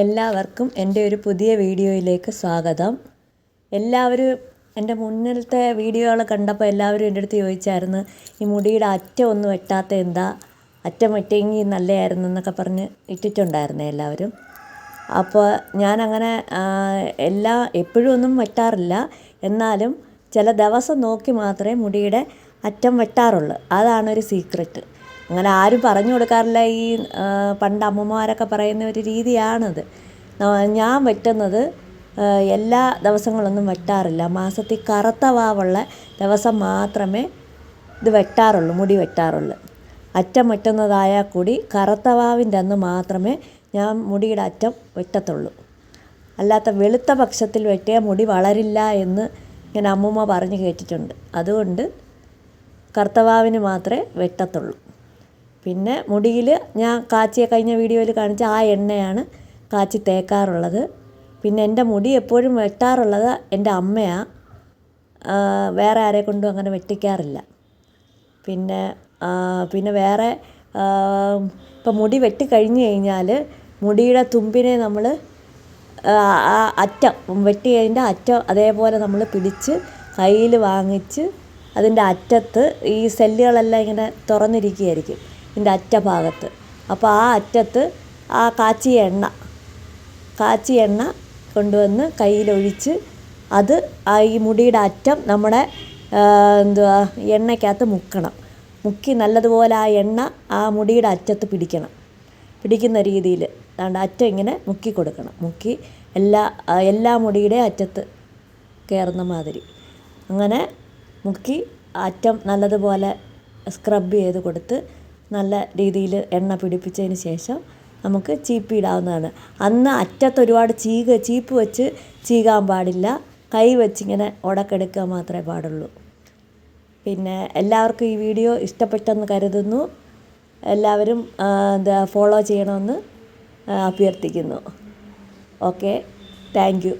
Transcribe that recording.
എല്ലാവർക്കും എന്റെ ഒരു പുതിയ വീഡിയോയിലേക്ക് സ്വാഗതം. എല്ലാവരും എന്റെ മുന്നിലത്തെ വീഡിയോകൾ കണ്ടപ്പോൾ എല്ലാവരും എന്റെ അടുത്ത് ചോദിച്ചായിരുന്നു ഈ മുടിയുടെ അറ്റം ഒന്നും വെട്ടാത്ത എന്താ? അറ്റം വെട്ടിയെങ്കിൽ നല്ലതായിരുന്നു എന്നൊക്കെ പറഞ്ഞ് ഇട്ടിട്ടുണ്ടായിരുന്നേ എല്ലാവരും. അപ്പോൾ ഞാനങ്ങനെ എല്ലാ എപ്പോഴും ഒന്നും വെട്ടാറില്ല. എന്നാലും ചില ദിവസം നോക്കി മാത്രമേ മുടിയുടെ അറ്റം വെട്ടാറുള്ളൂ. അതാണ് ഒരു സീക്രട്ട് അങ്ങനെ ആരും പറഞ്ഞു കൊടുക്കാറില്ല. ഈ പണ്ട് അമ്മമാരൊക്കെ പറയുന്ന ഒരു രീതിയാണത്. ഞാൻ വെട്ടുന്നത് എല്ലാ ദിവസങ്ങളൊന്നും വെട്ടാറില്ല. മാസത്തിൽ കറുത്ത വാവുള്ള ദിവസം മാത്രമേ ഇത് വെട്ടാറുള്ളൂ മുടി വെട്ടാറുള്ളൂ. അറ്റം വെട്ടുന്നതായാൽ കൂടി കറുത്ത വാവിന്റെ അന്ന് മാത്രമേ ഞാൻ മുടിയുടെ അറ്റം വെട്ടത്തുള്ളൂ. അല്ലാത്ത വെളുത്ത പക്ഷത്തിൽ വെട്ടിയ മുടി വളരില്ല എന്ന് ഞാൻ അമ്മൂമ്മ പറഞ്ഞു കേട്ടിട്ടുണ്ട്. അതുകൊണ്ട് കറുത്ത വാവിന് മാത്രമേ വെട്ടത്തുള്ളൂ. പിന്നെ മുടിയിൽ ഞാൻ കാച്ചിയ കഴിഞ്ഞ വീഡിയോയിൽ കാണിച്ച ആ എണ്ണയാണ് കാച്ചി തേക്കാറുള്ളത്. പിന്നെ എന്റെ മുടി എപ്പോഴും വെട്ടാറുള്ളത് എന്റെ അമ്മയാണ് വേറെ ആരെ കൊണ്ടും അങ്ങനെ വെട്ടിക്കാറില്ല. പിന്നെ പിന്നെ വേറെ ഇപ്പം മുടി വെട്ടി കഴിഞ്ഞ് കഴിഞ്ഞാൽ മുടിയുടെ തുമ്പിനെ നമ്മൾ അറ്റം വെട്ടിയതിന്റെ അറ്റം അതേപോലെ നമ്മൾ പിടിച്ച് കയ്യിൽ വാങ്ങിച്ച് അതിന്റെ അറ്റത്ത് ഈ സെല്ലുകളെല്ലാം ഇങ്ങനെ തുറന്നിരിക്കുകയായിരിക്കും. ഇതിന്റെ അറ്റഭാഗത്ത്. അപ്പോൾ ആ അറ്റത്ത് ആ കാച്ചിയ എണ്ണ കാച്ചിയ എണ്ണ കൊണ്ടുവന്ന് കയ്യിലൊഴിച്ച് അത് ആ ഈ മുടിയുടെ അറ്റം നമ്മുടെ എന്തുവാ എണ്ണയ്ക്കകത്ത് മുക്കണം. മുക്കി നല്ലതുപോലെ ആ എണ്ണ ആ മുടിയുടെ അറ്റത്ത് പിടിക്കണം. പിടിക്കുന്ന രീതിയിൽ അതുകൊണ്ട് അറ്റം ഇങ്ങനെ മുക്കി കൊടുക്കണം. മുക്കി എല്ലാ എല്ലാ മുടിയുടെ അറ്റത്ത് കയറുന്ന മാതിരി. അങ്ങനെ മുക്കി അറ്റം നല്ലതുപോലെ സ്ക്രബ് ചെയ്ത് കൊടുത്ത് നല്ല രീതിയിൽ എണ്ണ പിടിപ്പിച്ചതിന് ശേഷം നമുക്ക് ചീപ്പി ഇടാവുന്നതാണ് അന്ന് അറ്റത്ത് ഒരുപാട് ചീക ചീപ്പ് വെച്ച് ചീകാൻ പാടില്ല. കൈ വെച്ചിങ്ങനെ ഉടക്കെടുക്കുക മാത്രമേ പാടുള്ളൂ. പിന്നെ എല്ലാവർക്കും ഈ വീഡിയോ ഇഷ്ടപ്പെട്ടെന്ന് കരുതുന്നു. എല്ലാവരും എന്താ ഫോളോ ചെയ്യണമെന്ന് അഭ്യർത്ഥിക്കുന്നു. ഓക്കെ. താങ്ക്